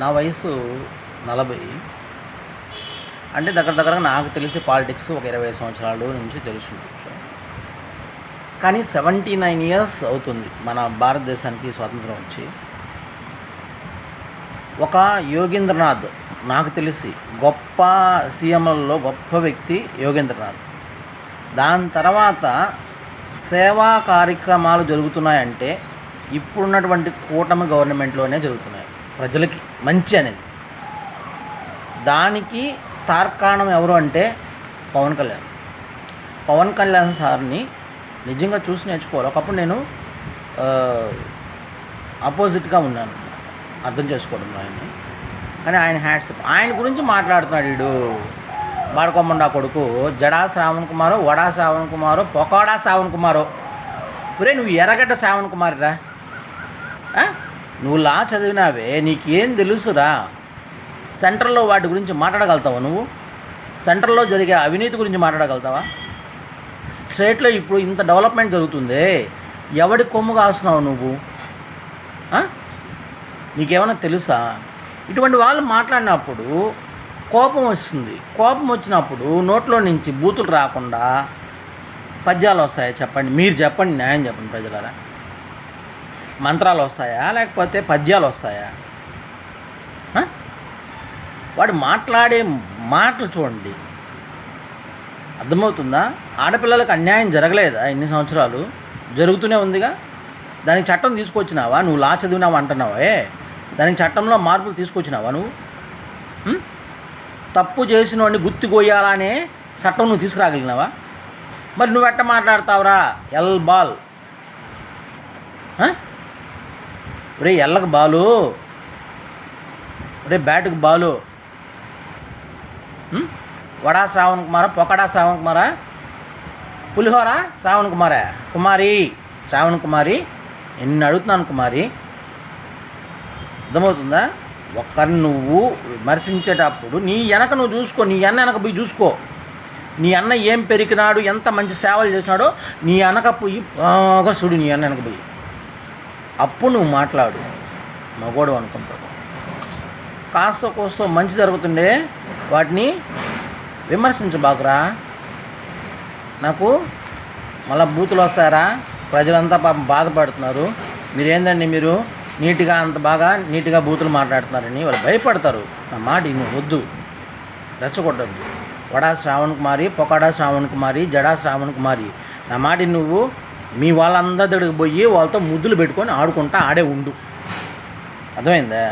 నా వయసు నలభై. అంటే దగ్గర దగ్గరగా నాకు తెలిసి పాలిటిక్స్ ఒక ఇరవై సంవత్సరాలు నుంచి తెలుసుకోవచ్చు కానీ సెవెంటీ నైన్ ఇయర్స్ అవుతుంది మన భారతదేశానికి స్వాతంత్రం వచ్చి. ఒక యోగేంద్రనాథ్ నాకు తెలిసి గొప్ప సీఎంలలో గొప్ప వ్యక్తి యోగేంద్రనాథ్. దాని తర్వాత సేవా కార్యక్రమాలు జరుగుతున్నాయంటే ఇప్పుడున్నటువంటి కూటమి గవర్నమెంట్లోనే జరుగుతున్నాయి. ప్రజలకి మంచి అనేది. దానికి తార్కాణం ఎవరు అంటే పవన్ కళ్యాణ్. పవన్ కళ్యాణ్ సార్ని నిజంగా చూసి నేర్చుకోవాలి. ఒకప్పుడు నేను ఆపోజిట్గా ఉన్నాను. అర్థం చేసుకోవడంలో ఆయన్ని. కానీ ఆయన హ్యాట్స్ ఆయన గురించి మాట్లాడుతున్నాడు వీడు బాడకొమ్మండా కొడుకు జడా శ్రావణ్ కుమారో వడా శ్రావణ్ కుమారో పొకాడా శ్రావణ్ కుమారో. ఒరే నువ్వు ఎర్రగడ్డ శ్రావణ్ కుమారురా. నువ్వు లా చదివినావే నీకేం తెలుసురా? సెంటర్లో వాటి గురించి మాట్లాడగలుగుతావా నువ్వు? సెంటర్లో జరిగే అవినీతి గురించి మాట్లాడగలుగుతావా? స్టేట్లో ఇప్పుడు ఇంత డెవలప్మెంట్ జరుగుతుంది. ఎవడి కొమ్ము కాస్తున్నావు నువ్వు? నీకేమైనా తెలుసా? ఇటువంటి వాళ్ళు మాట్లాడినప్పుడు కోపం వస్తుంది. కోపం వచ్చినప్పుడు నోట్లో నుంచి బూతులు రాకుండా పద్యాలు వస్తాయా చెప్పండి? మీరు చెప్పండి న్యాయం చెప్పండి ప్రజలారా. మంత్రాలు వస్తాయా? లేకపోతే పద్యాలు వస్తాయా? వాడు మాట్లాడే మాటలు చూడండి. అర్థమవుతుందా? ఆడపిల్లలకు అన్యాయం జరగలేదా ఇన్ని సంవత్సరాలు? జరుగుతూనే ఉందిగా? దానికి చట్టం తీసుకొచ్చినావా? నువ్వు లా చదివినావా అంటున్నావే? దానికి చట్టంలో మార్పులు తీసుకొచ్చినావా నువ్వు? తప్పు చేసిన వాడిని గుర్తు కొయ్యాలనే చట్టం నువ్వు తీసుకురాగలిగినావా? మరి నువ్వు ఎట్ట మాట్లాడతావురా? ఎల్ బాల్. రే ఎల్లకి బాలు. రే బ్యాట్కి బాలు. వడా శ్రావణ్ కుమారా పొకడా శ్రావణ్ కుమారా? పులిహోర శ్రావణ్ కుమారా? కుమారి శ్రావణ్ కుమారి. ఎన్ని అడుగుతున్నాను కుమారి? అర్థమవుతుందా? ఒక్కరిని నువ్వు విమర్శించేటప్పుడు నీ వెనక నువ్వు చూసుకో నీ అన్న వెనక పోయి చూసుకో. నీ అన్న ఏం పెరికినాడు ఎంత మంచి సేవలు చేసినాడో నీ వెనక పోయి బాగా చూడు నీ అన్న వెనక పోయి. అప్పుడు నువ్వు మాట్లాడు. మగోడు అనుకుంటాడు. కాస్త కోస్తో మంచి జరుగుతుండే వాటిని విమర్శించబాకురా నాకు మళ్ళీ బూతులు వస్తారా ప్రజలంతా పాపం బాధపడుతున్నారు. మీరేందండి మీరు? నీట్గా అంత బాగా నీట్గా బూతులు మాట్లాడుతున్నారని వాళ్ళు భయపడతారు. నా మాట నువ్వు వద్దు. రెచ్చగొట్టద్దు. వడా శ్రావణ్ కుమారి పొకాడా శ్రావణ్ కుమారి జడా శ్రావణ్ కుమారి. నా మాట నువ్వు మీ వాళ్ళందరి దగ్గరికి పోయి వాళ్ళతో ముద్దులు పెట్టుకొని ఆడుకుంటా ఆడే ఉండు. అర్థమైందా?